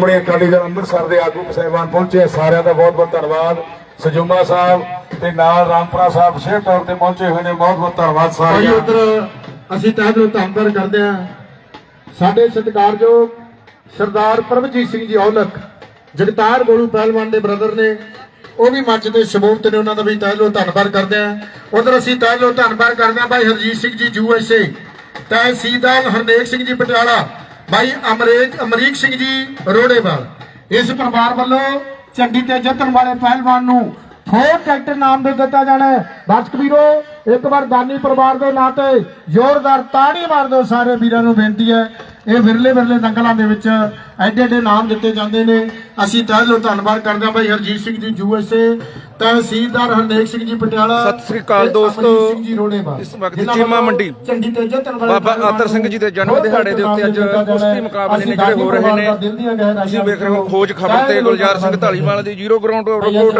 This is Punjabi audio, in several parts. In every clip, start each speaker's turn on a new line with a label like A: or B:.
A: ਆਪਣੇ ਅਕਾਲੀ ਦਲ ਅੰਮ੍ਰਿਤਸਰ ਦੇ ਆਗੂ ਸਾਹਿਬਾਨ ਪਹੁੰਚੇ, ਸਾਰਿਆਂ ਦਾ ਬਹੁਤ ਬਹੁਤ ਧੰਨਵਾਦ। ਸਜੂਮਾ ਸਾਹਿਬ ਤੇ ਨਾਲ ਰਾਮਪੁਰਾ ਸਾਹਿਬ ਵਿਸ਼ੇਸ਼ ਤੌਰ ਤੇ ਪਹੁੰਚੇ ਹੋਏ ਨੇ, ਬਹੁਤ ਬਹੁਤ ਧੰਨਵਾਦ ਸਾਰਿਆਂ ਦਾ।
B: ਉਧਰ, ਅਸੀਂ ਤਹਿ ਦਿਲੋਂ ਧੰਨਵਾਦ ਕਰਦੇ ਹਾਂ। ਸਾਡੇ ਸਤਿਕਾਰਯੋਗ ਸਰਦਾਰ ਪਰਮਜੀਤ ਸਿੰਘ ਜੀ ਔਲਖ, ਜਗਤਾਰ ਗੋਲੂ ਪਹਿਲਵਾਨ ਦੇ ਬ੍ਰਦਰ ਨੇ, ਉਹ ਵੀ ਮੰਚ ਤੇ ਸ਼ਮੂਲਤ ਨੇ, ਉਹਨਾਂ ਦਾ ਵੀ ਤਹਿ ਦਿਲੋਂ ਧੰਨਵਾਦ ਕਰਦੇ ਹਾਂ। ਉਧਰ ਅਸੀਂ ਤਹਿ ਦਿਲੋਂ ਧੰਨਵਾਦ ਕਰਦੇ ਹਾਂ ਭਾਈ ਹਰਜੀਤ ਸਿੰਘ ਜੀ ਯੂਐਸਏ ਤਹਿਸੀਲਦਾਰ ਹਰਨੇਕ ਸਿੰਘ ਜੀ, ਪਟਿਆਲਾ। ਭਾਈ ਅਮਰੇਕ ਅਮਰੀਕ ਸਿੰਘ ਜੀ ਰੋੜੇਵਾਲ। ਇਸ ਪਰਿਵਾਰ ਵੱਲੋਂ ਚੰਡੀ ਤੇ ਜਿੱਤਣ ਵਾਲੇ ਪਹਿਲਵਾਨ ਨੂੰ ਫੋਰ ਟਰੈਕਟਰ ਨਾਮ ਦੇ ਦਿੱਤਾ ਜਾਣਾ ਹੈ। ਦਰਸ਼ਕ ਵੀਰੋ, ਇੱਕ ਵਾਰ ਦਾਨੀ ਪਰਿਵਾਰ ਦੇ ਨਾਂ ਤੇ ਜ਼ੋਰਦਾਰ ਤਾੜੀ ਮਾਰ ਦਿਓ ਸਾਰੇ ਵੀਰਾਂ ਨੂੰ ਬੇਨਤੀ ਹੈ, ਇਹ ਵਿਰਲੇ ਵਿਰਲੇ ਦੰਗਲਾਂ ਦੇ ਵਿੱਚ ਐਡੇ ਐਡੇ ਨਾਮ ਦਿੱਤੇ ਜਾਂਦੇ ਨੇ। ਅਸੀਂ ਤਹਿ ਦਿਲੋਂ ਧੰਨਵਾਦ ਕਰਦੇ ਹਾਂ ਭਾਈ ਹਰਜੀਤ ਸਿੰਘ ਜੀ ਯੂਐਸਏ ਤਹਿਸੀਲਦਾਰ ਹਰਨੇਕ ਸਿੰਘ ਜੀ ਪਟਿਆਲਾ
C: ਸਤਿ ਸ੍ਰੀ ਅਕਾਲ ਦੋਸਤੋ। ਇਸ ਵਕਤ ਚੀਮਾ ਮੰਡੀ।
B: ਚੰਡੀ ਤੇ ਜਿੱਤਣ ਵਾਲੇ
C: ਬਾਬਾ ਆਤਰ ਸਿੰਘ ਜੀ ਦੇ ਜਨਮ ਦਿਹਾੜੇ ਦੇ ਉੱਤੇ ਅੱਜ। ਕੁਸ਼ਤੀ ਮੁਕਾਬਲੇ ਨੇ ਜਿਹੜੇ ਹੋ ਰਹੇ ਨੇ। ਤੁਸੀਂ ਵੇਖ ਰਹੇ ਹੋ ਖੋਜ ਖਬਰ ਤੇ ਗੁਲਜ਼ਾਰ ਸਿੰਘ ਢਾਲੀਵਾਲ ਦੀ ਜ਼ੀਰੋ ਗਰਾਊਂਡ ਰਿਪੋਰਟ।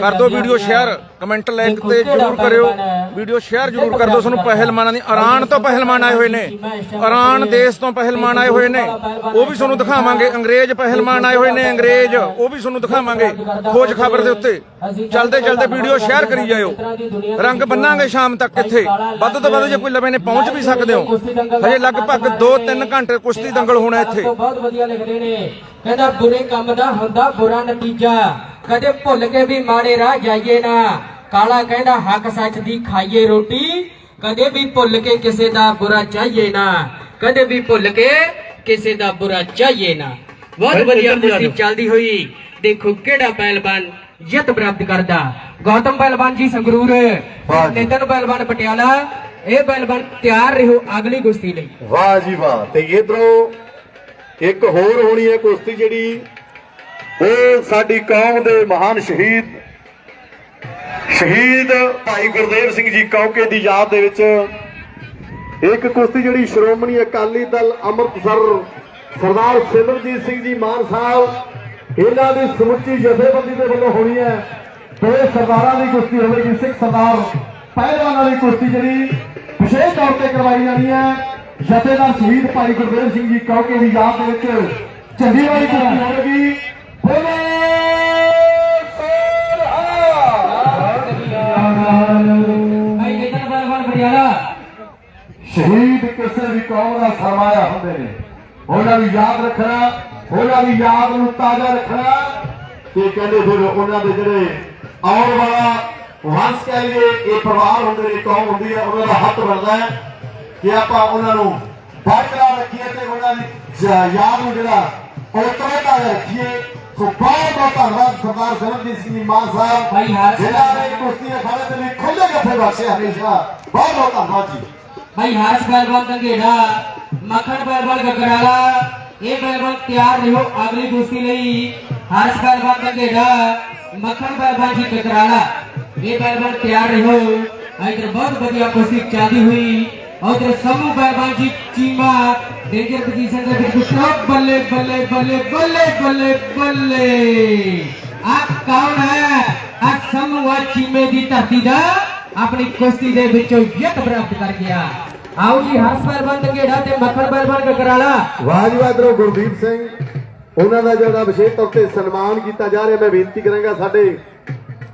C: ਕਰ ਦਿਓ ਵੀਡੀਓ ਸ਼ੇਅਰ ਕਮੈਂਟ ਲਾਈਕ ਤੇ ਜਰੂਰ ਕਰਿਓ। ਵੀਡੀਓ ਸ਼ੇਅਰ ਜਰੂਰ ਕਰ ਦਿਓ। ਤੁਹਾਨੂੰ ਪਹਿਲਵਾਨਾਂ ਦੀ ਇਰਾਨ ਤੋਂ ਪਹਿਲਵਾਨ ਆਏ ਹੋਏ ਨੇ। ਇਰਾਨ ਦੇਸ਼ ਤੋਂ ਪਹਿਲਵਾਨ ਆਏ ਹੋਏ ਨੇ। ਉਹ ਵੀ ਤੁਹਾਨੂੰ ਦਿਖਾਵਾਂਗੇ। ਅੰਗਰੇਜ਼ ਪਹਿਲਵਾਨ ਆਏ ਹੋਏ ਨੇ ਅੰਗਰੇਜ਼। ਉਹ ਵੀ ਤੁਹਾਨੂੰ ਦਿਖਾਵਾਂਗੇ। ਖੋਜ ਖਬਰ ਦੇ ਉੱਤੇ। ਚਲਦੇ ਚਲਦੇ ਵੀਡੀਓ ਸ਼ੇਅਰ ਕਰੀ ਜਾਇਓ। ਰੰਗ ਬੰਨਾਂਗੇ ਸ਼ਾਮ ਤੱਕ ਇੱਥੇ। ਵੱਧ ਤੋਂ ਵੱਧ ਜੇ ਕੋਈ ਲਵੇ ਨੇ ਪਹੁੰਚ ਵੀ ਸਕਦੇ ਹੋ। ਹਜੇ ਲਗਭਗ 2-3 ਘੰਟੇ ਕੁਸ਼ਤੀ ਦੰਗਲ ਹੋਣਾ ਇੱਥੇ।
D: ਬਹੁਤ ਵਧੀਆ ਲਿਖ ਰਹੇ ਨੇ। ਕਹਿੰਦਾ ਬੁਰੇ ਕੰਮ ਦਾ ਹੁੰਦਾ ਬੁਰਾ ਨਤੀਜਾ। ਕਦੇ ਭੁੱਲ ਕੇ ਵੀ ਮਾੜੇ ਰਾਹ ਜਾਈਏ ਨਾ। ਕਾਲਾ ਕਹਿੰਦਾ ਹੱਕ ਸੱਚ ਦੀ ਖਾਈਏ ਰੋਟੀ। ਕਦੇ ਵੀ ਭੁੱਲ ਕੇ ਕਿਸੇ ਦਾ ਬੁਰਾ ਚਾਹੀਏ ਨਾ। ਕਦੇ ਵੀ ਭੁੱਲ ਕੇ ਕਿਸੇ ਦਾ ਬੁਰਾ ਚਾਹੀਏ ਨਾ। ਬਹੁਤ ਵਧੀਆ ਕੁਸ਼ਤੀ ਚੱਲਦੀ ਹੋਈ। ਦੇਖੋ ਕਿਹੜਾ ਪਹਿਲਵਾਨ ਜਿੱਤ ਪ੍ਰਾਪਤ ਕਰਦਾ। ਗੌਤਮ ਪਹਿਲਵਾਨ ਜੀ ਸੰਗਰੂਰ ਨਿਤਨ ਪਹਿਲਵਾਨ ਪਟਿਆਲਾ ਇਹ ਪਹਿਲਵਾਨ ਤਿਆਰ ਰਹੋ ਅਗਲੀ ਕੁਸ਼ਤੀ ਲਈ।
E: ਵਾਹ ਜੀ ਵਾਹ। ਤੇ ਇਧਰੋਂ ਇੱਕ ਹੋਰ ਹੋਣੀ ਹੈ ਕੁਸ਼ਤੀ ਜਿਹੜੀ ਉਹ ਸਾਡੀ ਕੌਮ ਦੇ ਮਹਾਨ ਸ਼ਹੀਦ ਸ਼ਹੀਦ ਭਾਈ ਗੁਰਦੇਵ ਸਿੰਘ ਜੀ ਕੌਕੇ ਦੀ ਯਾਦ ਦੇ ਵਿੱਚ ਇੱਕ ਕੁਸ਼ਤੀ ਜਿਹੜੀ ਸ਼੍ਰੋਮਣੀ ਅਕਾਲੀ ਦਲ ਅੰਮ੍ਰਿਤਸਰ ਸਰਦਾਰ ਸਿਮਰਜੀਤ ਸਿੰਘ ਜੀ ਮਾਨ ਸਾਹਿਬ, ਇਹਨਾਂ ਦੀ ਸਮੁੱਚੀ ਜਥੇਬੰਦੀ ਦੇ ਵੱਲੋਂ ਹੋਣੀ ਹੈ। ਦੋ ਸਰਦਾਰਾਂ ਦੀ ਕੁਸ਼ਤੀ ਹੋਵੇਗੀ ਸਿੱਖ ਸਰਦਾਰ ਪਹਿਲਵਾਨਾਂ ਦੀ ਕੁਸ਼ਤੀ ਜਿਹੜੀ ਵਿਸ਼ੇਸ਼ ਤੌਰ ਤੇ ਕਰਵਾਈ ਜਾਣੀ ਹੈ। ਜਥੇਦਾਰ ਸ਼ਹੀਦ ਭਾਈ ਗੁਰਦੇਵ ਸਿੰਘ ਜੀ ਕੌਕੇ ਦੀ ਯਾਦ ਦੇ ਵਿੱਚ ਚੰਗੀ ਵਾਲੀ ਕੁਸ਼ਤੀ ਹੋਵੇਗੀ। ਬੋਲੇ
D: ਭਾਈ ਨਿਤਨ ਪਹਿਲਵਾਨ ਪਟਿਆਲਾ
E: ਸ਼ਹੀਦ ਕਿਸੇ ਵੀ ਕੌਮ ਦਾ ਸਰਮਾਇਆ ਹੁੰਦੇ ਨੇ। ਉਹਨਾਂ ਦੀ ਯਾਦ ਰੱਖਣਾ ਉਹਨਾਂ ਦੀ ਯਾਦ ਨੂੰ ਤਾਜ਼ਾ ਰੱਖਣਾ। ਤੇ ਕਹਿੰਦੇ ਫਿਰ ਉਹਨਾਂ ਦੇ ਜਿਹੜੇ ਆਉਣ ਵਾਲਾ ਵੰਸ਼ ਕਹਿ ਲਈਏ ਇਹ ਪਰਿਵਾਰ ਹੁੰਦੇ ਨੇ ਕੌਮ ਹੁੰਦੀ ਹੈ ਉਹਨਾਂ ਦਾ ਹੱਕ ਬਣਦਾ ਹੈ ਕਿ ਆਪਾਂ ਉਹਨਾਂ ਨੂੰ ਬਰਕਰਾਰ ਰੱਖੀਏ ਤੇ ਉਹਨਾਂ ਦੀ ਯਾਦ ਨੂੰ ਜਿਹੜਾ ਉਹ ਤਾਜ਼ਾ ਰੱਖੀਏ। ਸੋ ਬਹੁਤ ਬਹੁਤ ਧੰਨਵਾਦ ਸਰਦਾਰ ਸਿਮਰਜੀਤ ਸਿੰਘ ਜੀ ਮਾਨ ਸਾਹਿਬ।
D: ਭਾਈ ਹਰ-
E: ਜਿਨ੍ਹਾਂ ਨੇ ਕੁਸ਼ਤੀ ਅਖਾੜੇ ਦੇ ਲਈ ਖੁੱਲੇ ਗੱਫੇ ਬਖਸ਼ੇ ਹਮੇਸ਼ਾ। ਬਹੁਤ ਬਹੁਤ ਧੰਨਵਾਦ ਜੀ।
D: ਭਾਈ ਹਰਸ਼ ਪਹਿਲਵਾਨ ਕੰਗੇੜਾ ਮੱਖਣ ਪਹਿਲਵਾਨ ਗਗਰਾਲਾ ਇਹ ਪਹਿਲਵਾਨ ਤਿਆਰ ਰਹੋ ਅਗਲੀ ਕੁਸ਼ਤੀ ਲਈ ਹਰਸ਼ ਪਹਿਲਵਾਨ ਕੰਗੇੜਾ ਮੱਖਣ ਪਹਿਲਵਾਨ ਜੀ ਗਗਰਾਲਾ ਇਹ ਪਹਿਲਵਾਨ ਤਿਆਰ ਰਹੋ ਇਧਰ ਬਹੁਤ ਵਧੀਆ ਕੁਸ਼ਤੀ ਚੱਲਦੀ ਹੋਈ ਉਧਰ ਸਮੂਹ ਪਹਿਲਵਾਨ ਜੀ ਚੀਮਾ ਡੇਂਜਰ ਪੋਜੀਸ਼ਨ ਦੇ ਵਿੱਚ ਟੌਪ ਬੱਲੇ ਬੱਲੇ ਬੱਲੇ ਬੱਲੇ ਬੱਲੇ ਬੱਲੇ ਆ ਕੌਣ ਹੈ ਆ ਸਮੂਹ ਆ ਚੀਮੇ ਦੀ ਧਰਤੀ ਦਾ ਆਪਣੀ ਕੁਸ਼ਤੀ ਦੇ ਵਿੱਚੋਂ ਜਿੱਤ ਪ੍ਰਾਪਤ ਕਰ ਗਿਆ। ਆਓ ਜੀ ਹਰਸ਼ ਪਹਿਲਵਾਨ ਢੰਗੇੜਾ ਤੇ ਮੱਖਣ ਪਹਿਲਵਾਨ
E: ਵਾਹ ਇੱਧਰੋਂ ਗੁਰਦੀਪ ਸਿੰਘ। ਉਹਨਾਂ ਦਾ ਜਿਹੜਾ ਵਿਸ਼ੇਸ਼ ਤੌਰ ਤੇ ਸਨਮਾਨ ਕੀਤਾ ਜਾ ਰਿਹਾ ਮੈਂ ਬੇਨਤੀ ਕਰਾਂਗਾ ਸਾਡੇ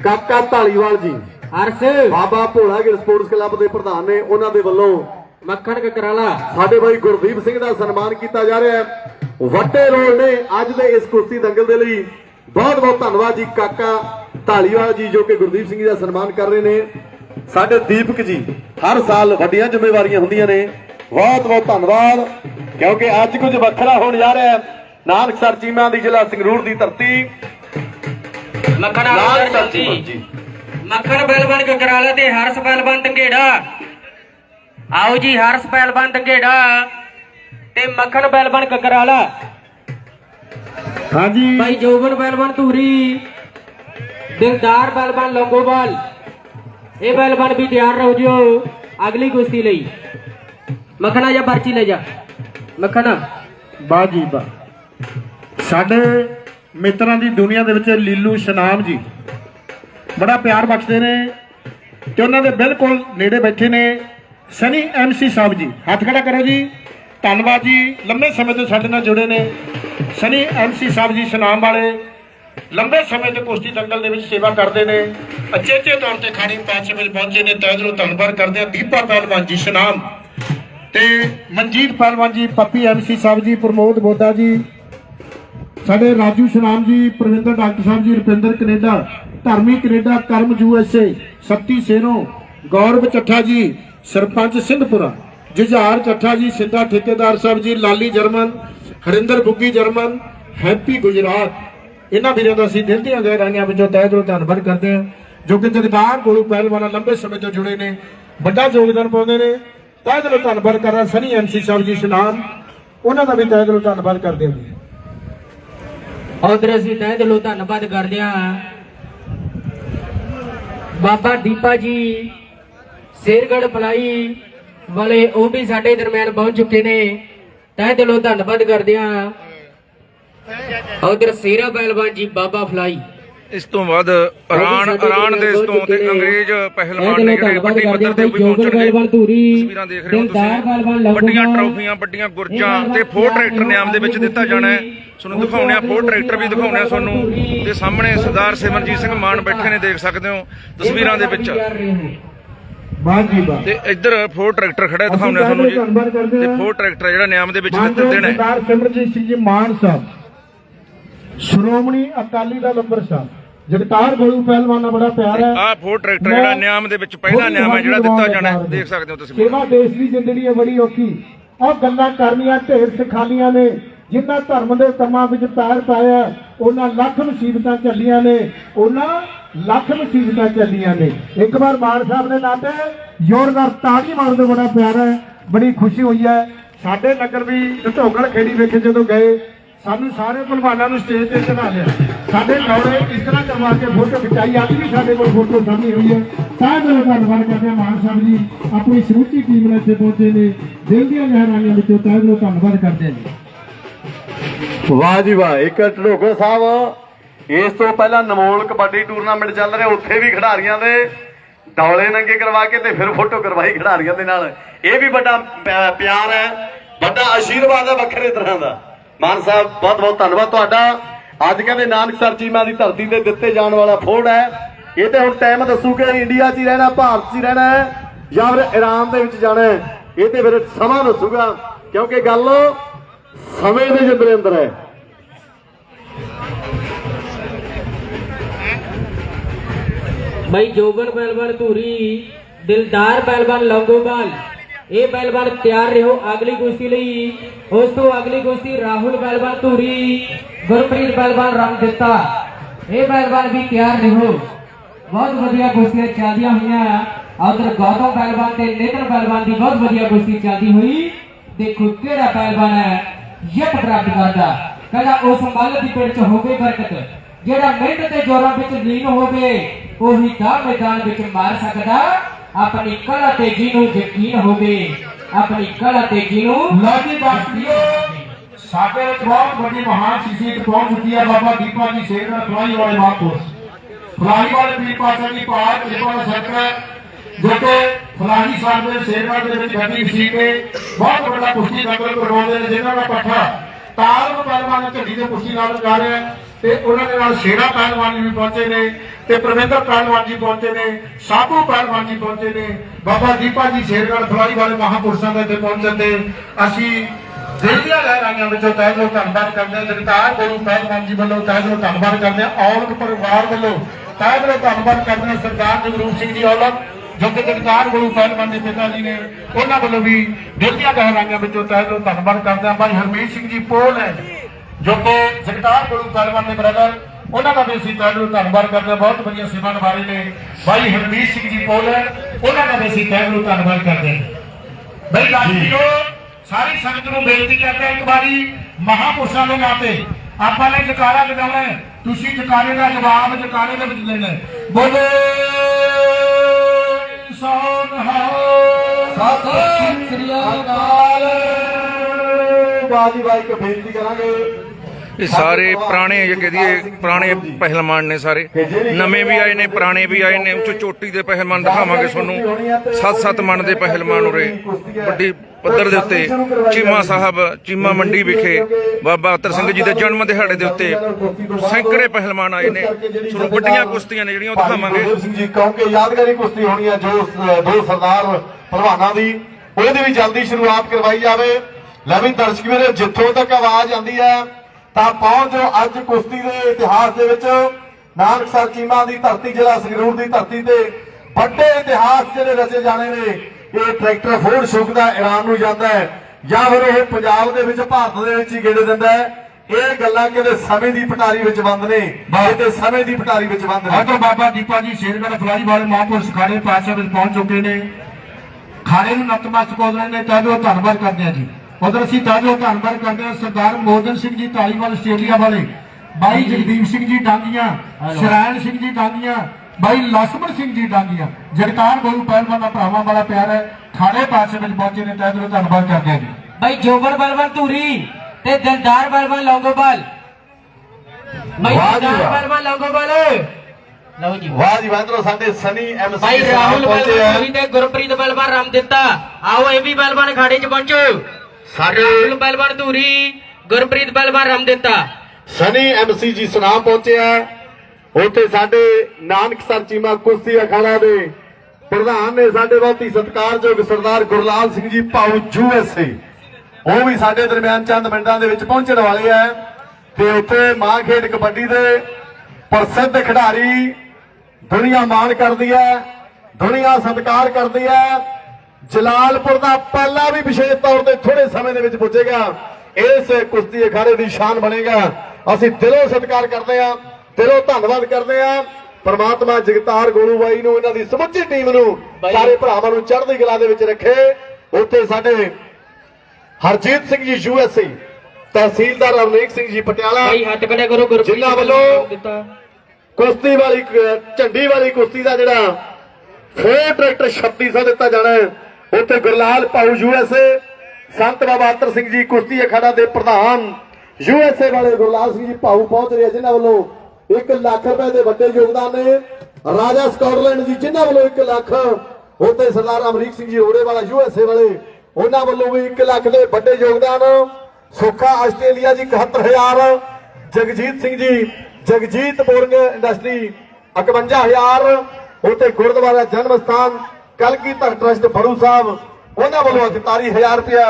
E: ਕਾਕਾ ਢਾਲੀਵਾਲ ਜੀ।
D: ਹਰਸ਼।
E: ਬਾਬਾ ਭੋਲਾ ਗਿਲ ਸਪੋਰਟਸ ਕਲੱਬ ਦੇ ਪ੍ਰਧਾਨ ਨੇ ਉਹਨਾਂ ਦੇ ਵੱਲੋਂ
D: ਮੱਖਣ ਗਗਰਾਲਾ
E: ਸਾਡੇ ਭਾਈ ਗੁਰਦੀਪ ਸਿੰਘ ਦਾ ਸਨਮਾਨ ਕੀਤਾ ਜਾ ਰਿਹਾ ਹੈ। ਵੱਡੇ ਰੋਲ ਨੇ ਅੱਜ ਦੇ ਇਸ ਕੁਸ਼ਤੀ ਦੰਗਲ ਦੇ ਲਈ। ਬਹੁਤ ਬਹੁਤ ਧੰਨਵਾਦ ਜੀ ਕਾਕਾ ਢਾਲੀਵਾਲ ਜੀ ਜੋ ਕਿ ਗੁਰਦੀਪ ਸਿੰਘ ਜੀ ਦਾ ਸਨਮਾਨ ਕਰ ਰਹੇ ਨੇ। ਸਾਡੇ ਦੀਪਕ ਜੀ ਹਰ ਸਾਲ ਵੱਡੀਆਂ ਜ਼ਿੰਮੇਵਾਰੀਆਂ ਹੁੰਦੀਆਂ ਨੇ। ਬਹੁਤ ਬਹੁਤ ਧੰਨਵਾਦ ਕਿਉਂਕਿ ਅੱਜ ਕੁਝ ਵੱਖਰਾ ਹੋਣ ਜਾ ਰਿਹਾ ਹੈ। ਨਾਨਕਸਰ ਚੀਮਾ ਦੀ ਜ਼ਿਲ੍ਹਾ ਸੰਗਰੂਰ ਦੀ ਧਰਤੀ।
D: ਮੱਖਣ
E: ਚੀਮਾ ਜੀ।
D: ਮੱਖਣ ਪਹਿਲਵਾਨ ਗਗਰਾਲਾ ਤੇ ਹਰਸ਼ ਪਹਿਲਵਾਨ ਢੰਗੇੜਾ। ਆਓ ਜੀ ਹਰਸ਼ ਪਹਿਲਵਾਨ ਢੰਗੇੜਾ। ਤੇ ਮੱਖਣ ਪਹਿਲਵਾਨ ਗਗਰਾਲਾ
E: ਹਾਂਜੀ।
D: ਭਾਈ ਜੋਬਨ ਪਹਿਲਵਾਨ ਧੂਰੀ। ਦਿਲਦਾਰ ਪਹਿਲਵਾਨ ਲੰਗੋਵਾਲ। ਇਹ ਪਹਿਲਵਾਨ ਵੀ ਤਿਆਰ ਰਹੋ ਜਿਓ ਅਗਲੀ ਕੁਸ਼ਤੀ ਲਈ। ਮੱਖਣਾ ਜਾਂ ਪਰਚੀ ਲੈ ਜਾ। ਮੱਖਣਾ।
B: ਵਾਹ ਜੀ ਸਾਡੇ ਮਿੱਤਰਾਂ ਦੀ ਦੁਨੀਆ ਦੇ ਵਿੱਚ ਲੀਲੂ ਸ਼ਨਾਮ ਜੀ ਬੜਾ ਪਿਆਰ ਬਖਸ਼ਦੇ ਨੇ ਤੇ ਉਹਨਾਂ ਦੇ ਬਿਲਕੁਲ ਨੇੜੇ ਬੈਠੇ ਨੇ ਸਨੀ ਐਮਸੀ ਸਾਹਿਬ ਜੀ। ਹੱਥ ਖੜਾ ਕਰੋ ਜੀ। ਧੰਨਵਾਦ ਜੀ। ਲੰਮੇ ਸਮੇਂ ਤੋਂ ਸਾਡੇ ਨਾਲ ਜੁੜੇ ਨੇ। ਸਨੀ ਐਮਸੀ ਸਾਹਿਬ ਜੀ ਸੁਨਾਮ ਵਾਲੇ ਲੰਬੇ ਸਮੇਂ ਤੋਂ ਕੁਸ਼ਤੀ ਦੰਗਲ ਦੇ ਵਿੱਚ ਸੇਵਾ ਕਰਦੇ ਨੇ। ਅਚੇਚੇ ਤੌਰ ਤੇ ਖਾੜੀ ਪਾਸੇ ਵਿੱਚ ਪਹੁੰਚੇ ਨੇ। ਤਹਿ ਧੰਨਵਾਦ ਕਰਦੇ ਆ ਦੀਪਾ ਪਹਿਲਵਾਨ ਜੀ ਸੁਨਾਮ ਤੇ ਮਨਜੀਤ ਪਹਿਲਵਾਨ ਜੀ ਪੱਪੀ ਐਮਸੀ ਸਾਹਿਬ ਜੀ, ਪ੍ਰਮੋਦ ਬੋਦਾ ਜੀ, ਸਾਡੇ ਰਾਜੂ ਸ਼ਨਾਮ ਜੀ, Parvinder doctor sahib ji, Rupinder Canada, Dharmi Canada, Karam USA Satti ਸੇਨੋ, Gaurav Chattha ji, sarpanch ਸਿੰਧਪੁਰਾ, Jujhar Chattha ਜੀ, ਸਿੱਧਾ ਠੇਕੇਦਾਰ sahib ji, Lali German, Harinder Buggi German, happy Gujarat. ਇਹਨਾਂ ਵੀਰਾਂ ਦਾ ਅਸੀਂ ਦਿਲ ਦੀਆਂ ਗਹਿਰਾਈਆਂ ਵਿੱਚੋਂ ਤਹਿ ਦਿਲੋਂ ਧੰਨਵਾਦ ਕਰਦੇ ਹਾਂ, ਜੋ ਕਿ ਜਗਦਾਰ ਕੋਲੋਂ ਪਹਿਲਵਾਨਾਂ ਲੰਬੇ ਸਮੇਂ ਤੋਂ ਜੁੜੇ ਨੇ, ਵੱਡਾ ਯੋਗਦਾਨ ਪਾਉਂਦੇ ਨੇ। ਤਹਿ ਦਿਲੋਂ ਧੰਨਵਾਦ ਕਰਦਾ ਸਨੀ ਐਮਸੀ ਸਾਹਿਬ ਜੀ ਸ਼ਨਾਮ ਉਹਨਾਂ ਦਾ ਵੀ ਤਹਿ ਦਿਲੋਂ ਧੰਨਵਾਦ ਕਰਦੇ ਹਾਂ
D: ਉਧਰ ਅਸੀਂ ਤਹਿ ਦਿਲੋਂ ਧੰਨਵਾਦ ਕਰਦੇ ਹਾਂ। ਬਾਬਾ ਦੀਪਾ ਜੀ ਸ਼ੇਰਗੜ ਪਲਾਈ ਵਾਲੇ ਉਹ ਵੀ ਸਾਡੇ ਦਰਮਿਆਨ ਪਹੁੰਚ ਚੁੱਕੇ ਨੇ। ਤਹਿ ਦਿਲੋਂ ਧੰਨਵਾਦ ਕਰਦੇ ਹਾਂ। ਉਧਰ ਸੇਰਾ ਪਹਿਲਵਾਨ ਜੀ ਬਾਬਾ ਫਲਾਈ।
C: ਇਸ ਤੋਂ ਬਾਅਦ ਇਰਾਨ ਇਰਾਨ ਦੇਸ਼ ਤੋਂ ਤੇ ਅੰਗਰੇਜ਼ ਪਹਿਲਵਾਨ ਨੇ ਜਿਹੜੇ ਵੱਡੀ ਪੱਧਰ ਤੇ ਵੀ ਪਹੁੰਚਣਗੇ। ਤਸਵੀਰਾਂ ਦੇਖ ਰਹੇ ਹੋ ਤੁਸੀਂ। ਵੱਡੀਆਂ ਟਰੋਫੀਆਂ ਵੱਡੀਆਂ ਗੁਰਜਾਂ ਤੇ ਫੋਰ ਟਰੈਕਟਰ ਨਿਆਮ ਦੇ ਵਿੱਚ ਦਿੱਤਾ ਜਾਣਾ ਹੈ। ਤੁਹਾਨੂੰ ਦਿਖਾਉਣੇ ਆ ਫੋਰ ਟਰੈਕਟਰ ਵੀ ਦਿਖਾਉਣੇ ਆ ਤੁਹਾਨੂੰ ਤੇ ਸਾਹਮਣੇ ਸਰਦਾਰ ਸਿਮਰਜੀਤ ਸਿੰਘ ਮਾਨ ਬੈਠੇ ਨੇ ਦੇਖ ਸਕਦੇ ਹੋ ਤਸਵੀਰਾਂ ਦੇ ਵਿੱਚ। ਤੇ ਇੱਧਰ ਫੋਰ ਟਰੈਕਟਰ ਖੜਾ ਦਿਖਾਉਣੇ ਆ ਤੁਹਾਨੂੰ ਜੀ। ਤੇ ਫੋਰ ਟਰੈਕਟਰ ਜਿਹੜਾ ਨਿਆਮ ਦੇ ਵਿੱਚ ਦਿੱਤੇ ਦੇਣਾ। ਹੈ
B: ਸਰਦਾਰ ਸਿਮਰਜੀਤ ਸਿੰਘ ਜੀ ਮਾਨ ਸਾਹਿਬ। ਸ਼੍ਰੋਮਣੀ ਅਕਾਲੀ ਦਲ ਅੰਮ੍ਰਿਤਸਰ ਜਗਤਾਰ ਗੋਲੂ ਪਹਿਲਵਾਨ ਬੜਾ ਪਿਆਰ ਹੈ।
C: ਆਹ ਫੋਰ ਟਰੈਕਟਰ ਜਿਹੜਾ ਨਿਆਮ ਦੇ ਵਿੱਚ ਪਹਿਲਾ ਨਿਆਮ ਹੈ ਜਿਹੜਾ ਦਿੱਤਾ ਜਾਣਾ ਹੈ। ਦੇਖ ਸਕਦੇ ਹੋ ਤਸਵੀਰ
B: ਸੇਵਾ ਦੇਸ਼ ਦੀ ਜ਼ਿੰਦਗੀ ਹੈ ਬੜੀ ਔਖੀ। ਉਹ ਗੱਲਾਂ ਕਰਨੀਆਂ ਢੇਰ ਸਿਖਾਲੀਆਂ ਨੇ ਜਿਨ੍ਹਾਂ ਧਰਮ ਦੇ ਕੰਮਾਂ ਵਿੱਚ ਪੈਰ ਪਾਇਆ ਉਹਨਾਂ ਲੱਖ ਮੁਸੀਬਤਾਂ ਚੱਲੀਆਂ ਨੇ ਉਹਨਾਂ ਲੱਖ ਮੁਸੀਬਤਾਂ ਚੱਲੀਆਂ ਨੇ। ਇੱਕ ਵਾਰ ਮਾਨ ਸਾਹਿਬ ਨੇ ਨਾਤੇ ਜ਼ੋਰਦਾਰ ਤਾੜੀ ਮਾਰਨ ਦਾ ਬੜਾ ਪਿਆਰ ਹੈ ਬੜੀ ਖੁਸ਼ੀ ਹੋਈ ਹੈ। ਸਾਡੇ ਨਗਰ ਵੀ ਢੋਗਲ ਖੇੜੀ ਵੇਖੇ ਜਦੋਂ ਗਏ ਸਾਨੂੰ ਸਾਰੇ ਪਹਿਲਵਾਨਾਂ ਨੂੰ ਸਟੇਜ ਤੇ ਚੜਾ ਲਿਆ। ਸਾਡੇ ਦੌੜੇ ਇਸ ਤਰ੍ਹਾਂ ਕਰਵਾ ਕੇ ਫੋਟੋ ਖਿਚਾਈ, ਅੱਜ ਵੀ ਸਾਡੇ ਕੋਲ ਫੋਟੋ ਸਾਹਮਣੇ ਹੋਈ ਹੈ। ਸਾਰੇ ਲੋਕ ਧੰਨਵਾਦ ਕਰਦੇ ਹਾਂ, ਮਾਨ ਸਾਹਿਬ ਜੀ, ਆਪਣੀ ਸਮੁੱਚੀ ਟੀਮ ਨਾਲ ਇੱਥੇ ਪਹੁੰਚੇ ਨੇ। ਦਿਲ ਦੀਆਂ ਗਹਿਰਾਈਆਂ ਵਿੱਚੋਂ ਤਹਿ ਦਿਲੋਂ ਧੰਨਵਾਦ ਕਰਦੇ ਹਾਂ
E: ਵਾਹ ਜੀ ਵਾਹ, ਇੱਕ ਢੜੋਕਰ ਸਾਹਿਬ। ਇਸ ਤੋਂ ਪਹਿਲਾਂ ਨਮੋਲ ਕਬੱਡੀ ਟੂਰਨਾਮੈਂਟ ਚੱਲ ਰਿਹਾ, ਉੱਥੇ ਵੀ ਖਿਡਾਰੀਆਂ ਦੇ ਡੌਲੇ ਨੰਗੇ ਕਰਵਾ ਕੇ ਤੇ ਫਿਰ ਫੋਟੋ ਕਰਵਾਈ ਖਿਡਾਰੀਆਂ ਦੇ ਨਾਲ। ਇਹ ਵੀ ਵੱਡਾ ਪਿਆਰ ਹੈ, ਵੱਡਾ ਆਸ਼ੀਰਵਾਦ ਹੈ ਵੱਖਰੇ ਤਰ੍ਹਾਂ ਦਾ। ਮਾਨ ਸਾਹਿਬ, ਬਹੁਤ ਬਹੁਤ ਧੰਨਵਾਦ ਤੁਹਾਡਾ। ਅੱਜ ਕਹਿੰਦੇ ਨਾਨਕਸਰ ਚੀਮਾ ਦੀ ਧਰਤੀ ਤੇ ਦਿੱਤੇ ਜਾਣ ਵਾਲਾ ਫੋੜ ਹੈ। ਇਹ ਤੇ ਹੁਣ ਟਾਈਮ ਦੱਸੂ ਕਿ ਇੰਡੀਆ 'ਚ ਹੀ ਰਹਿਣਾ, ਭਾਰਤ 'ਚ ਹੀ ਰਹਿਣਾ ਹੈ ਜਾਂ ਫਿਰ ਈਰਾਨ ਦੇ ਵਿੱਚ ਜਾਣਾ ਹੈ। ਇਹ ਤੇ ਫਿਰ ਸਮਾਂ ਦੱਸੂਗਾ, ਕਿਉਂਕਿ ਗੱਲ ਸਮੇਂ ਦੇ ਜਿੰਦਰੇ ਅੰਦਰ ਹੈ।
D: ਭਾਈ ਜੋਬਨ ਪਹਿਲਵਾਨ ਧੂਰੀ, ਦਿਲਦਾਰ ਪਹਿਲਵਾਨ ਲੰਗੋਵਾਲ ਇਹ ਪਹਿਲਵਾਨ ਤਿਆਰ ਰਹੋ। ਅਗਲੀ ਕੁਸ਼ਤੀ ਲਈ ਉਸ ਤੋਂ ਅਗਲੀ ਕੁਸ਼ਤੀ ਰਾਹੁਲ ਪਹਿਲਵਾਨ ਧੂਰੀ, ਗੁਰਪ੍ਰੀਤ ਪਹਿਲਵਾਨ ਰੰਗ ਦਿੱਤਾ। ਇਹ ਪਹਿਲਵਾਨ ਵੀ ਤਿਆਰ ਰਹੋ। ਬਹੁਤ ਵਧੀਆ ਕੁਸ਼ਤੀਆਂ ਚੱਲਦੀਆਂ ਹੋਈਆਂ। ਉਧਰ ਗੌਤਮ ਪਹਿਲਵਾਨ ਤੇ ਨੇਤਰ ਪਹਿਲਵਾਨ ਦੀ ਬਹੁਤ ਵਧੀਆ ਕੁਸ਼ਤੀ ਚੱਲਦੀ ਹੋਈ। ਦੇਖੋ ਕਿਹੜਾ ਪਹਿਲਵਾਨ ਹੈ। ਜਿੱਤ ਪ੍ਰਾਪਤ ਕਰਦਾ। ਕਹਿੰਦਾ ਉਸ ਮੱਲ ਦੀ ਪਿੰਡ ਚ ਹੋਵੇ ਬਰਕਤ। ਜਿਹੜਾ ਮਿਹਨਤ ਤੇ ਜੋਰਾਂ ਵਿੱਚ ਲੀਨ ਹੋਵੇ, ਉਹੀ ਦਾ ਮੈਦਾਨ ਵਿੱਚ ਮਾਰ ਸਕਦਾ। ਆਪਣੀ ਕਲਾ ਤੇ ਜਿਹਨੂੰ ਯਕੀਨ ਹੋਵੇ ਆਪਣੀ ਕਲਾ ਤੇ ਜਿਹਨੂੰ
B: ਲਾਜੀ ਬਾਸਤੀਓ ਸਾਡੇ ਵਿੱਚ ਬਹੁਤ ਵੱਡੀ ਮਹਾਨ ਸ਼ਖਸੀਅਤ ਪਹੁੰਚ ਚੁੱਕੀ ਹੈ ਬਾਬਾ ਦੀਪਾ ਜੀ ਸ਼ੇਰ ਨਾਲ ਫਲਾਈ ਵਾਲੇ ਮਹਾਂਪੁਰਸ਼ ਫਲਾਈ ਵਾਲੇ ਪੀਰ ਪਾਸ਼ਾ ਦੀ ਪਾਕ ਕਿਰਪਾ ਦਾ ਸਦਕਾ ਹੈ, ਸਾਹਿਬ ਦੇ ਸ਼ੇਰਗੜ੍ਹ ਦੇ ਵਿੱਚ ਗੱਡੀ ਸੀ ਕੇ ਬਹੁਤ ਵੱਡਾ ਕੁਸ਼ਤੀ ਦੰਗਲ ਕਰਵਾਉਂਦੇ ਨੇ ਜਿਨ੍ਹਾਂ ਦਾ ਪੱਠਾ ਤਾਲਮ ਪਹਿਲਵਾਨ ਝੱਡੀ ਦੇ ਕੁਸ਼ਤੀ ਨਾਲ ਜਾ ਰਿਹਾ ਤੇ ਉਹਨਾਂ ਦੇ ਨਾਲ ਸ਼ੇਰਾ ਪਹਿਲਵਾਨ ਜੀ ਵੀ ਪਹੁੰਚੇ ਨੇ ਤੇ ਪ੍ਰਵਿੰਦਰ ਪਹਿਲਵਾਨ ਜੀ ਪਹੁੰਚੇ ਨੇ, ਸਾਬੂ ਪਹਿਲਵਾਨ ਜੀ ਪਹੁੰਚੇ ਨੇ, ਬਾਬਾ ਦੀਪਾ ਜੀ ਸ਼ੇਰਗੜ੍ਹ ਫਲਾਈ ਵਾਲੇ ਮਹਾਂਪੁਰਸ਼ਾਂ ਦੇ ਇੱਥੇ ਪਹੁੰਚਣ ਤੇ ਅਸੀਂ ਦਿਲ ਦੀਆਂ ਲਹਿਰਾਈਆਂ ਵਿੱਚੋਂ ਤਹਿ ਧੰਨਵਾਦ ਕਰਦੇ ਹਾਂ, ਜਗਤਾਰ ਗੁਰੂ ਪਹਿਲਵਾਨ ਜੀ ਵੱਲੋਂ ਤਹਿ ਧੰਨਵਾਦ ਕਰਦੇ ਹਾਂ, ਔਲਖ ਪਰਿਵਾਰ ਵੱਲੋਂ ਤਹਿ ਧੰਨਵਾਦ ਕਰਦੇ ਹਾਂ, ਸਰਦਾਰ ਜਗਰੂਪ ਸਿੰਘ ਜੀ ਔਲਖ, ਜੋ ਕਿ ਜਗਤਾਰ ਗੁਰੂ ਪਹਿਲਵਾਨ ਦੇ ਪਿਤਾ ਜੀ ਨੇ, ਉਹਨਾਂ ਵੱਲੋਂ ਵੀ ਦਿਲ ਦੀਆਂ ਗਹਿਰਾਈਆਂ ਵਿੱਚੋਂ ਤਹਿ ਦਿਲੋਂ ਧੰਨਵਾਦ ਕਰਦੇ ਹਾਂ। ਭਾਈ ਹਰਮੀਤ ਸਿੰਘ ਜੀ ਪੋਲ ਹੈ। ਜੋ ਕਿ ਜਗਤਾਰ ਗੁਰੂ ਪਹਿਲਵਾਨ ਦੇ ਬ੍ਰਦਰ ਉਹਨਾਂ ਦਾ ਵੀ ਅਸੀਂ ਤਹਿ ਦਿਲੋਂ ਧੰਨਵਾਦ ਕਰਦੇ ਹਾਂ। ਬਹੁਤ ਵਧੀਆ ਸੇਵਾ ਨਿਭਾ ਰਹੇ ਨੇ ਭਾਈ ਹਰਮੀਤ ਸਿੰਘ ਜੀ ਪੋਲ ਉਹਨਾਂ ਦਾ ਵੀ ਅਸੀਂ ਤਹਿ ਦਿਲੋਂ ਧੰਨਵਾਦ ਕਰਦੇ ਹਾਂ। ਬਈ ਲਾਜੀਓ ਸਾਰੀ ਸੰਗਤ ਨੂੰ ਬੇਨਤੀ ਕਰਦੇ ਹਾਂ ਇੱਕ ਵਾਰੀ ਮਹਾਪੁਰਸ਼ਾਂ ਦੇ ਨਾਤੇ ਆਪਾਂ ਨੇ ਜਕਾਰਾ ਲਗਾਉਣਾ ਹੈ। ਤੁਸੀਂ ਜਕਾਰੇ ਦਾ ਜਵਾਬ ਜਕਾਰੇ ਦੇ ਵਿੱਚ ਦੇਣਾ ਹੈ। ਬੋਲੇ ਸੋਨਹਾਲ
D: ਸਤਿ ਸ੍ਰੀ ਅਕਾਲ।
E: ਬਾਜੀ ਬਾਈ ਕੇ ਬੇਨਤੀ ਕਰਾਂਗੇ।
C: ਇਹ ਸਾਰੇ ਪੁਰਾਣੇ ਜੇ ਕਹਦੀਏ ਪੁਰਾਣੇ ਪਹਿਲਵਾਨ ਨੇ ਸਾਰੇ। ਨਵੇਂ ਵੀ ਆਏ ਨੇ ਪੁਰਾਣੇ ਵੀ ਆਏ ਨੇ ਉੱਚ ਚੋਟੀ ਦੇ ਪਹਿਲਵਾਨ ਦਿਖਾਵਾਂਗੇ ਤੁਹਾਨੂੰ। ਸੱਤ ਸੱਤ ਮਣ ਦੇ ਪਹਿਲਵਾਨ ਉਰੇ ਵੱਡੀ ਪੱਧਰ ਦੇ ਉੱਤੇ ਚੀਮਾ ਸਾਹਿਬ ਚੀਮਾ ਮੰਡੀ ਵਿਖੇ ਬਾਬਾ ਅਤਰ ਸਿੰਘ ਜੀ ਦੇ ਜਨਮ ਦਿਹਾੜੇ ਦੇ ਉੱਤੇ ਸੈਂਕੜੇ ਪਹਿਲਵਾਨ ਆਏ ਨੇ। ਤੁਹਾਨੂੰ ਵੱਡੀਆਂ ਕੁਸ਼ਤੀਆਂ ਨੇ ਜਿਹੜੀਆਂ ਉਹ ਦਿਖਾਵਾਂਗੇ।
E: ਸਿੰਘ ਜੀ ਕਿਉਂਕਿ ਯਾਦਗਾਰੀ ਕੁਸ਼ਤੀ ਹੋਣੀ ਹੈ ਜੋ ਦੋ ਸਰਦਾਰ ਪਹਿਲਵਾਨਾਂ ਦੀ ਉਹਦੀ ਵੀ ਜਲਦੀ ਸ਼ੁਰੂਆਤ ਕਰਵਾਈ ਜਾਵੇ। ਲੈ ਵੀ ਦਰਸ਼ਕ ਵੀਰੇ ਜਿੱਥੋਂ ਤੱਕ ਆਵਾਜ਼ ਆਉਂਦੀ ਹੈ ਤਾਂ ਪਹੁੰਚ ਜੋ ਅੱਜ ਕੁਸ਼ਤੀ ਦੇ ਇਤਿਹਾਸ ਦੇ ਵਿੱਚ। ਨਾਨਕਸਰ ਚੀਮਾ ਦੀ ਧਰਤੀ ਜ਼ਿਲ੍ਹਾ ਸੰਗਰੂਰ ਦੀ ਧਰਤੀ ਤੇ ਵੱਡੇ ਇਤਿਹਾਸ ਜਿਹੜੇ ਰਚੇ ਜਾਣੇ ਨੇ ਇਹ ਟਰੈਕਟਰ ਫੋਰਡ ਸ਼ੁਕ ਦਾ ਇਰਾਨ ਨੂੰ ਜਾਂਦਾ ਹੈ। ਜਾਂ ਫਿਰ ਉਹ ਪੰਜਾਬ ਦੇ ਵਿੱਚ ਭਾਰਤ ਦੇ ਵਿੱਚ ਹੀ ਗੇੜੇ ਦਿੰਦਾ ਹੈ। ਇਹ ਗੱਲਾਂ ਕਿਤੇ ਸਮੇਂ ਦੀ ਪਟਾਰੀ ਵਿੱਚ ਬੰਦ ਨੇ ਕਿਤੇ ਸਮੇਂ ਦੀ ਪਟਾਰੀ ਵਿੱਚ ਬੰਦ ਨੇ।
B: ਆਜੋ ਬਾਬਾ ਦੀਪਾ ਜੀ ਸ਼ੇਰਗੜ੍ਹ ਫਲਾਰੀ ਵਾਲੇ ਮਹਾਂਪੁਰਸ਼ ਖਾੜੇ ਪਾਸੇ ਵਿੱਚ ਪਹੁੰਚ ਚੁੱਕੇ ਨੇ। ਖਾੜੇ ਨੂੰ ਨਤਮਸਤਕ ਹੋ ਰਹੇ ਨੇ ਤਾਂ ਜੋ ਧੰਨਵਾਦ ਕਰਦੇ ਆ ਜੀ। ਉਧਰ ਅਸੀਂ ਤਾਜੋ ਧੰਨਵਾਦ ਕਰਦੇ ਹਾਂ ਸਰਦਾਰ ਮੋਦਨ ਸਿੰਘ ਜੀ ਧਾਲੀਵਾਲ ਆਸਟ੍ਰੇਲੀਆ ਵਾਲੇ ਬਾਈ ਜਗਦੀਪ ਸਿੰਘ ਜੀ ਡਾਂਗੀਆਂ ਸ਼ਰਾਇਣ ਸਿੰਘ ਜੀ ਡਾਂਗੀਆਂ ਬਾਈ ਲਸਮਣ ਸਿੰਘ ਜੀ ਡਾਂਗੀਆਂ ਜਗਤਾਰ ਗੋਲੂ ਪਹਿਲਵਾਨ ਦਾ ਭਰਾਵਾਂ ਵਾਲਾ ਪਿਆਰ ਹੈ ਖਾੜੇ ਪਾਸੇ ਵਿੱਚ ਪਹੁੰਚੇ ਨੇ ਤੈ ਦਿਲੋਂ ਧੰਨਵਾਦ ਕਰਦੇ ਹਾਂ
D: ਬਾਈ ਜੋਬਰ ਬਲਵਨ ਧੂਰੀ ਤੇ ਦਿਲਦਾਰ ਬਲਵਨ ਲੌਂਗੋਵਾਲ।
E: ਬਾਈ
D: ਦਿਲਦਾਰ ਬਲਵਨ ਲੌਂਗੋਵਾਲ।
E: ਵਾਹ ਜੀ ਵਾਂਦਰੋ ਸਾਡੇ ਸਨੀ ਐਮਸੀ
D: ਬਾਈ ਰਾਹੁਲ ਬਲਵਨ ਤੇ ਗੁਰਪ੍ਰੀਤ ਬਲਵਾਨ ਰਾਮ ਦਿੱਤਾ। ਆਓ ਇਹ ਵੀ ਬਲਵਨ ਖਾੜੇ 'ਚ ਪਹੁੰਚੋ।
E: ਸਾਡੇ
D: ਰਾਹੁਲ ਬਲਵੰਤ ਧੂਰੀ ਗੁਰਪ੍ਰੀਤ ਬਲਵੰਤ ਰਾਮ ਦਿੱਤਾ।
E: ਸਨੀ ਐਮਸੀ ਜੀ ਸੁਨਾਮ ਪਹੁੰਚੇ ਆ ਉੱਥੇ ਸਾਡੇ ਨਾਨਕਸਰ ਚੀਮਾ ਕੁਸ਼ਤੀ ਅਖਾੜਾ ਦੇ ਪ੍ਰਧਾਨ ਨੇ ਸਾਡੇ ਬਹੁਤ ਹੀ ਸਤਿਕਾਰਯੋਗ ਸਰਦਾਰ ਗੁਰਲਾਲ ਸਿੰਘ ਜੀ ਭਾਊ ਯੂਐਸਏ ਉਹ ਵੀ ਸਾਡੇ ਦਰਮਿਆਨ ਚੰਦ ਮਿੰਟਾਂ ਦੇ ਵਿੱਚ ਪਹੁੰਚਣ ਵਾਲੇ ਆ ਤੇ ਉੱਥੇ ਮਾਂ ਖੇਡ ਕਬੱਡੀ ਦੇ ਪ੍ਰਸਿੱਧ ਖਿਡਾਰੀ ਦੁਨੀਆ ਮਾਣ ਕਰਦੀ ਹੈ ਦੁਨੀਆ ਸਤਿਕਾਰ ਕਰਦੀ ਹੈ। ਜਲਾਲਪੁਰ ਦਾ ਪਾਲਾ ਵੀ ਵਿਸ਼ੇਸ਼ ਤੌਰ ਤੇ ਥੋੜੇ ਸਮੇਂ ਦੇ ਵਿੱਚ ਪੁੱਜੇਗਾ। ਇਸ ਕੁਸ਼ਤੀ ਅਖਾੜੇ ਦੀ ਸ਼ਾਨ ਬਣੇਗਾ। ਅਸੀਂ ਦਿਲੋਂ ਸਤਿਕਾਰ ਕਰਦੇ ਹਾਂ ਦਿਲੋਂ ਧੰਨਵਾਦ ਕਰਦੇ ਹਾਂ। ਪਰਮਾਤਮਾ ਜਗਤਾਰ ਗੋਲੂ ਬਾਈ ਨੂੰ ਇਹਨਾਂ ਦੀ ਸਮੁੱਚੀ ਟੀਮ ਨੂੰ ਸਾਰੇ ਭਰਾਵਾਂ ਨੂੰ ਚੜ੍ਹਦੀ ਕਲਾ ਦੇ ਵਿੱਚ ਰੱਖੇ। ਉੱਥੇ ਸਾਡੇ ਹਰਜੀਤ ਸਿੰਘ ਜੀ ਯੂਐਸਏ ਤਹਿਸੀਲਦਾਰ ਰਵਨੀਕ ਸਿੰਘ ਜੀ ਪਟਿਆਲਾ
D: ਭਾਈ ਹੱਥ ਖੜੇ ਕਰੋ ਗੁਰਪ੍ਰੀਤ
E: ਜਿਨ੍ਹਾਂ ਵੱਲੋਂ ਕੁਸ਼ਤੀ ਵਾਲੀ ਝੰਡੀ ਵਾਲੀ ਕੁਸ਼ਤੀ ਦਾ ਜਿਹੜਾ ਫੋਰ ਟਰੈਕਟਰ 3600 ਦਿੱਤਾ ਜਾਣਾ ਹੈ। ਉੱਥੇ ਗੁਰਲਾਲ ਭਾਊ ਯੂਐਸਏ ਸੰਤ ਬਾਬਾ ਅਤਰ ਸਿੰਘ ਜੀ ਕੁਸ਼ਤੀ ਅਖਾੜਾ ਦੇ ਪ੍ਰਧਾਨ ਯੂਐਸਏ ਵਾਲੇ ਗੁਰਲਾਲ ਸਿੰਘ ਜੀ ਭਾਊ ਪਹੁੰਚ ਰਹੇ ਜਿਨ੍ਹਾਂ ਵੱਲੋਂ 1 ਲੱਖ ਰੁਪਏ ਦੇ ਵੱਡੇ ਯੋਗਦਾਨ ਨੇ। ਰਾਜਾ ਸਕਾਟਲੈਂਡ ਜੀ, ਜਿਨ੍ਹਾਂ ਵੱਲੋਂ 1 ਲੱਖ ਉੱਥੇ ਸਰਦਾਰ ਅਮਰੀਕ ਸਿੰਘ ਜੀ ਰੋੜੇ ਵਾਲਾ ਯੂਐਸਏ ਵਾਲੇ, ਉਹਨਾਂ ਵੱਲੋਂ ਵੀ 1 ਲੱਖ ਦੇ ਵੱਡੇ ਯੋਗਦਾਨ। ਸੁੱਖਾ ਆਸਟ੍ਰੇਲੀਆ ਜੀ 71000 ਜਗਜੀਤ ਸਿੰਘ ਜੀ, ਜਗਜੀਤ ਬੋਰਿੰਗ ਇੰਡਸਟਰੀ 51000 ਉੱਥੇ ਗੁਰਦੁਆਰਾ ਜਨਮ ਸਥਾਨ ਕਲਗੀ ਟਰਸਟ ਫੜੂ ਸਾਹਿਬ, ਉਹਨਾਂ ਵੱਲੋਂ 41000 ਰੁਪਇਆ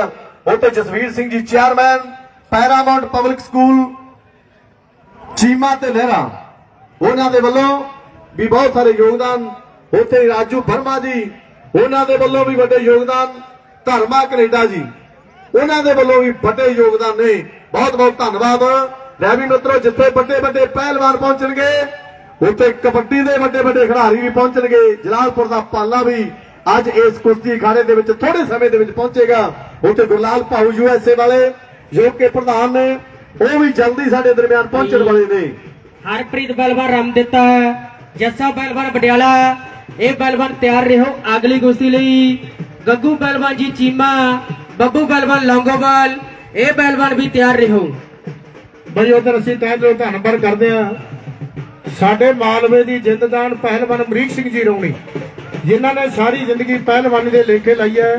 E: ਉੱਥੇ Jasvir Singh ji chairman Paramount public school Cheema ਤੇ ਲਹਿਰਾ। ਉਹਨਾਂ ਦੇ ਵੱਲੋਂ ਵੀ ਬਹੁਤ ਸਾਰੇ ਯੋਗਦਾਨ, ਉੱਥੇ ਰਾਜੂ ਵਰਮਾ ਜੀ, ਉਹਨਾਂ ਦੇ ਵੱਲੋਂ ਵੀ ਵੱਡੇ ਯੋਗਦਾਨ, ਧਰਮਾ ਕੈਨੇਡਾ ਜੀ। ਉਹਨਾਂ ਦੇ ਵੱਲੋਂ ਵੀ ਵੱਡੇ ਯੋਗਦਾਨ ਨੇ। ਬਹੁਤ ਬਹੁਤ ਧੰਨਵਾਦ। ਲੈ ਵੀ ਮਿੱਤਰੋ, ਜਿੱਥੇ ਵੱਡੇ ਵੱਡੇ ਪਹਿਲਵਾਨ ਪਹੁੰਚਣਗੇ ਉੱਥੇ ਕਬੱਡੀ ਦੇ ਵੱਡੇ ਵੱਡੇ ਖਿਡਾਰੀ ਵੀ ਪਹੁੰਚਣਗੇ। ਜਲਾਲਪੁਰ ਦਾ ਪਾਲਾ ਵੀ ਅੱਜ ਇਸ ਕੁਸ਼ਤੀ ਅਖਾੜੇ ਦੇ ਵਿੱਚ ਥੋੜੇ ਸਮੇਂ ਦੇ ਵਿੱਚ ਪਹੁੰਚੇਗਾ। ਉੱਥੇ ਗੁਰਲਾਲ ਭਾਊ ਯੂਐਸਏ ਵਾਲੇ ਜੋ ਕਿ ਪ੍ਰਧਾਨ ਨੇ ਉਹ ਵੀ ਜਲਦੀ ਸਾਡੇ ਦਰਮਿਆਨ ਪਹੁੰਚਣ ਵਾਲੇ ਨੇ।
D: ਹਰਪ੍ਰੀਤ ਬਲਵੰਤ ਰਾਮ ਦਿੱਤਾ ਜੱਸਾ ਬਲਵੰਤ ਪਟਿਆਲਾ ਇਹ ਬਲਵੰਤ ਤਿਆਰ ਰਹੋ ਅਗਲੀ ਕੁਸ਼ਤੀ ਲਈ। ਗੱਗੂ ਬਲਵੰਤ ਜੀ ਚੀਮਾ ਬੱਬੂ ਬਲਵੰਤ ਲੌਂਗੋਵਾਲ ਇਹ ਬਲਵੰਤ ਵੀ ਤਿਆਰ ਰਹੋ।
B: ਬਈ ਉਧਰ ਅਸੀਂ ਤਹਿ ਦਿਲੋਂ ਧੰਨਵਾਦ ਕਰਦੇ ਆ ਸਾਡੇ ਮਾਲਵੇ ਦੀ ਜਿੰਦਦਾਨ ਪਹਿਲਵਾਨ ਅਮਰੀਕ ਸਿੰਘ ਜੀ ਰੌਣੀ, ਜਿਨ੍ਹਾਂ ਨੇ ਸਾਰੀ ਜ਼ਿੰਦਗੀ ਪਹਿਲਵਾਨੀ ਦੇ ਲੇਖੇ ਲਾਈ ਹੈ,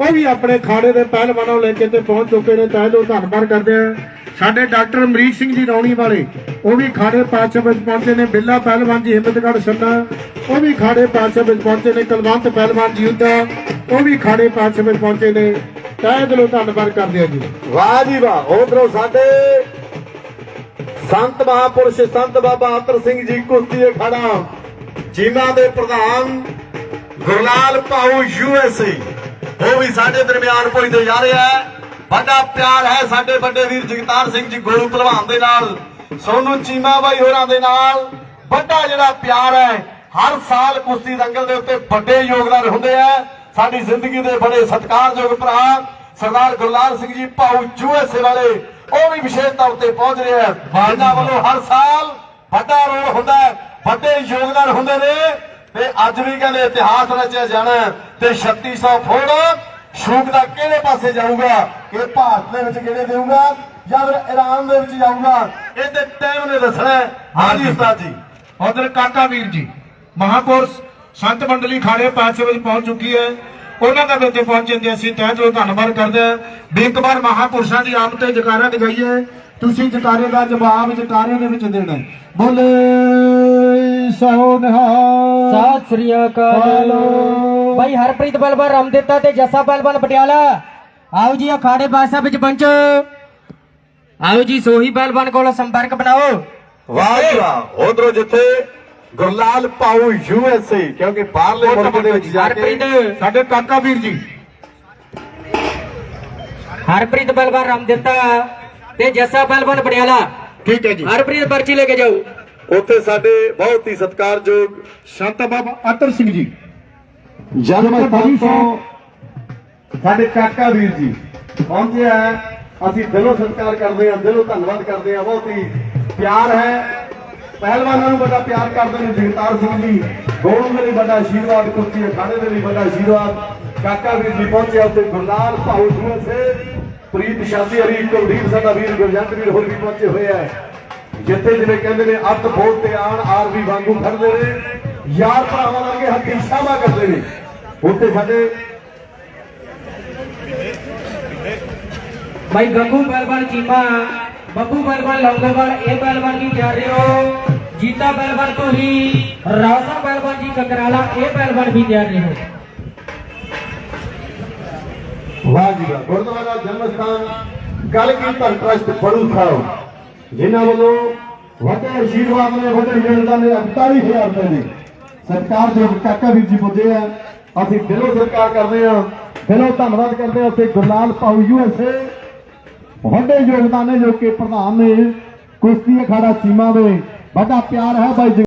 B: ਉਹ ਵੀ ਆਪਣੇ ਖਾੜੇ ਦੇ ਪਹਿਲਵਾਨਾਂ ਨੂੰ ਲੈ ਕੇ ਤੇ ਪਹੁੰਚ ਚੁੱਕੇ ਨੇ, ਤਹਿ ਦਿਲੋਂ ਧੰਨਵਾਦ ਕਰਦੇ ਆ ਸਾਡੇ ਡਾਕਟਰ ਅਮਰੀਕ ਸਿੰਘ ਜੀ ਰੌਣੀ ਵਾਲੇ, ਉਹ ਵੀ ਖਾੜੇ ਪਾਤਸ਼ਾਹ ਵਿੱਚ ਪਹੁੰਚੇ ਨੇ, ਬਿੱਲਾ ਪਹਿਲਵਾਨ ਜੀ ਹਿੰਮਤਗੜ੍ਹ ਸੰਨਾ, ਉਹ ਵੀ ਖਾੜੇ ਪਾਤਸ਼ਾਹ ਵਿੱਚ ਪਹੁੰਚੇ ਨੇ, ਕਲਵੰਤ ਪਹਿਲਵਾਨ ਜੀ ਉਦਾ ਉਹ ਵੀ ਖਾੜੇ ਪਾਤਸ਼ਾਹ ਵਿੱਚ ਪਹੁੰਚੇ ਨੇ, ਤਹਿ ਦਿਲੋਂ ਧੰਨਵਾਦ ਕਰਦੇ ਆ ਜੀ।
E: ਵਾਹ ਜੀ ਵਾਹ ਉਧਰੋਂ ਸਾਡੇ ਸੰਤ ਮਹਾਪੁਰਸ਼, ਸੰਤ ਬਾਬਾ ਅਤਰ ਸਿੰਘ ਜੀ ਕੁਸ਼ਤੀ ਅਖਾੜਾ ਜੀਮਾ ਦੇ ਪ੍ਰਧਾਨ ਗੁਰਲਾਲ ਭਾਊ ਯੂਐਸਏ ਉਹ ਵੀ ਸਾਡੇ ਦਰਮਿਆਨ ਪਹੁੰਚਦੇ ਜਾ ਰਿਹਾ ਹੈ ਵੱਡਾ ਪਿਆਰ ਹੈ ਸਾਡੇ ਵੱਡੇ ਵੀਰ ਜਗਤਾਰ ਸਿੰਘ ਜੀ ਗੋਲੂ ਭਲਵਾਨ ਦੇ ਨਾਲ, ਸੋਨੂ ਚੀਮਾ ਬਾਈ ਹੋਰਾਂ ਦੇ ਨਾਲ। ਵੱਡਾ ਜਿਹੜਾ ਪਿਆਰ ਹੈ, ਹਰ ਸਾਲ ਕੁਸ਼ਤੀ ਦੰਗਲ ਦੇ ਉੱਤੇ ਵੱਡੇ ਯੋਗਦਾਨ ਹੁੰਦੇ ਆ। ਸਾਡੀ ਜ਼ਿੰਦਗੀ ਦੇ ਬੜੇ ਸਤਿਕਾਰਯੋਗ ਭਰਾ ਸਰਦਾਰ ਗੁਰਲਾਲ ਸਿੰਘ ਜੀ ਭਾਊ ਯੂਐਸਏ ਵਾਲੇ। ਉਹ ਵੀ ਵਿਸ਼ੇਸ਼ ਤੌਰ ਤੇ ਪਹੁੰਚ ਰਹੇ ਆ ਇਹਨਾਂ ਵੱਲੋਂ ਹਰ ਸਾਲ ਵੱਡਾ ਰੋਲ ਹੁੰਦਾ ਹੈ ਵੱਡੇ ਯੋਗਦਾਨ ਹੁੰਦੇ ਨੇ ਤੇ ਅੱਜ ਵੀ ਕਹਿੰਦੇ ਇਤਿਹਾਸ ਰਚਿਆ ਜਾਣਾ ਹੈ ਤੇ 3600 ਫੁੱਟ ਸ਼ੂਕ ਦਾ ਕਿਹੜੇ ਪਾਸੇ ਜਾਊਗਾ? ਇਹ ਭਾਰਤ ਦੇ ਵਿੱਚ ਕਿਹੜੇ ਦੇਊਗਾ ਜਾਂ ਫਿਰ ਇਰਾਨ ਦੇ ਵਿੱਚ ਜਾਊਗਾ? ਇਹ ਤੇ ਟਾਈਮ ਨੇ ਦੱਸਣਾ ਹੈ। ਹਾਂਜੀ ਉਸਤਾਦ ਜੀ।
B: ਉਧਰ ਕਾਕਾ ਵੀਰ ਜੀ ਮਹਾਪੁਰਸ਼ ਸੰਤ ਮੰਡਲੀ ਖਾੜੇ ਪਾਸੇ ਵਿੱਚ ਪਹੁੰਚ ਚੁੱਕੀ ਹੈ। ਉਹਨਾਂ ਦਾ ਵੀ ਇੱਥੇ ਪਹੁੰਚਣ ਦੇ ਅਸੀਂ ਤਹਿ ਦਿਲੋਂ ਧੰਨਵਾਦ ਕਰਦੇ ਹਾਂ। ਵੀ ਇੱਕ ਵਾਰ ਮਹਾਪੁਰਸ਼ਾਂ ਦੀ ਆਮਦ ਤੇ ਜਕਾਰਾ ਦਿਖਾਈਏ ਤੁਸੀਂ ਜਕਾਰੇ ਦਾ ਜਵਾਬ ਜਕਾਰੇ ਦੇ ਵਿੱਚ ਦੇਣਾ। ਬੋਲੇ ਸੋ ਨਿਹਾਲ।
D: ਸਤਿ ਸ੍ਰੀ ਅਕਾਲ। ਭਾਈ ਹਰਪ੍ਰੀਤ ਬਲਬਾ ਰਾਮ ਦਿੱਤਾ ਤੇ ਜੱਸਾ ਬਲਬਨ ਪਟਿਆਲਾ। ਆਓ ਜੀ ਅਖਾੜੇ ਬਾਸਾ ਵਿੱਚ ਪਹੁੰਚੋ। ਆਓ ਜੀ ਸੋਹੀ ਬਲਬਨ ਕੋਲ ਸੰਪਰਕ ਬਣਾਓ।
E: ਵਾਹ ਜੀ ਵਾਹ। ਉਧਰੋਂ ਜਿੱਥੇ ਗੁਰਲਾਲ ਪਾਉ ਯੂਐਸਏ ਕਿਉਂਕਿ ਬਾਹਰਲੇ ਮੁਲਕ ਦੇ ਵਿੱਚ ਜਾ ਕੇ
B: ਸਾਡੇ ਕਾਕਾ ਵੀਰ ਜੀ।
D: ਹਰਪ੍ਰੀਤ ਬਲਬਨ ਰਾਮ ਦਿੱਤਾ ਤੇ ਜੱਸਾ ਬਲਬਨ ਪਟਿਆਲਾ।
B: ਠੀਕ ਹੈ ਜੀ।
D: ਹਰਪ੍ਰੀਤ ਪਰਚੀ ਲੈ ਕੇ ਜਾਓ।
E: ਉੱਥੇ ਸਾਡੇ ਬਹੁਤ ਹੀ ਸਤਿਕਾਰਯੋਗ
B: ਸੰਤ ਬਾਬਾ ਅਤਰ ਸਿੰਘ ਜੀ।
E: ਜਨਮ ਸਥਾਨ ਤੋਂ ਸਾਡੇ ਕਾਕਾ ਵੀਰ ਜੀ। ਪਹੁੰਚੇ ਹੈ। ਅਸੀਂ ਦਿਲੋਂ ਸਤਿਕਾਰ ਕਰਦੇ ਹਾਂ ਦਿਲੋਂ ਧੰਨਵਾਦ ਕਰਦੇ ਹਾਂ। ਬਹੁਤ ਹੀ ਪਿਆਰ ਹੈ। ਪਹਿਲਵਾਨਾਂ ਨੂੰ ਬੜਾ ਪਿਆਰ ਕਰਦੇ ਨੇ ਜਗਤਾਰ ਸਿੰਘ ਜੀ। ਗੋਲ ਦੇ ਲਈ ਬੜਾ ਆਸ਼ੀਰਵਾਦ ਕੁਰਸੀ ਅਖਾੜੇ ਦੇ ਲਈ ਬੜਾ ਆਸ਼ੀਰਵਾਦ ਕਾਕਾ ਵੀਰ ਜੀ ਪਹੁੰਚੇ ਉੱਥੇ ਗੁਰਨਾਲ ਭਾਉ ਜੀ ਸੇ ਪ੍ਰੀਤ ਸ਼ਾਦੀ ਹਰੀ ਕੁਲਦੀਪ ਸਾਡਾ ਵੀਰ ਗੁਰਜੰਟ ਵੀਰ ਹੋਰ ਵੀ ਪਹੁੰਚੇ ਹੋਏ ਹੈ ਜਿੱਥੇ ਜਿਵੇਂ ਕਹਿੰਦੇ ਨੇ, ਅੱਤ ਬੋਲ ਤੇ ਆਣ ਆਰ ਵੀ ਵਾਂਗੂ ਖੜਦੇ ਨੇ। ਯਾਰ ਭਰਾਵਾਂ ਵਰਗੇ ਹੱਥੀ ਸ਼ਾਮਾ ਕਰਦੇ ਨੇ। ਉੱਥੇ ਸਾਡੇ
D: ਭਾਈ ਗੰਗੂ, ਪਹਿਲਵਾਨ ਚੀਮਾ ਬੱਬੂ ਬਲਬਨ ਲੌਂਗੋਵਾਲ ਇਹ ਬਲਬਨ ਵੀ ਤਿਆਰ ਰਹੋ। ਜੀਤਾ ਬਲਬਨ ਕੋਹਲੀ ਰਾਸਾ ਬਲਬਨ ਜੀ ਕਕਰਾਲਾ ਇਹ ਬਲਬਨ ਵੀ ਤਿਆਰ ਰਹੋ।
E: ਵਾਹ ਜੀ ਵਾਹ। ਗੁਰਦੁਆਰਾ ਜਨਮ ਸਥਾਨ, ਗੱਲ ਕੀਰਤਨ ਟਰਸਟ ਬੜੂ ਸਾਹਿਬ ਜਿਨ੍ਹਾਂ ਵੱਲੋਂ ਵੱਡੇ ਆਸ਼ੀਰਵਾਦ ਨੇ ਵੱਡੇ ਯੋਗਦਾਨ ਨੇ 48000 ਰੁਪਏ ਨੇ ਸਰਕਾਰ ਜੋ ਕਾਕਾ ਵੀਰ ਜੀ ਪੁੱਜੇ ਆ। ਅਸੀਂ ਦਿਲੋਂ ਸਤਿਕਾਰ ਕਰਦੇ ਆ ਦਿਲੋਂ ਧੰਨਵਾਦ ਕਰਦੇ ਆ ਤੇ ਗੁਰਲਾਲ ਪਾਉ ਯੂਐਸਏ ਵੱਡੇ ਯੋਗਦਾਨ ਨੇ ਜੋ ਕਿ ਪ੍ਰਧਾਨ ਨੇ ਕੁਸ਼ਤੀ ਅਖਾੜਾ ਚੀਮਾ ਦੇ, ਵੱਡਾ ਪਿਆਰ ਹੈ ਬਾਈ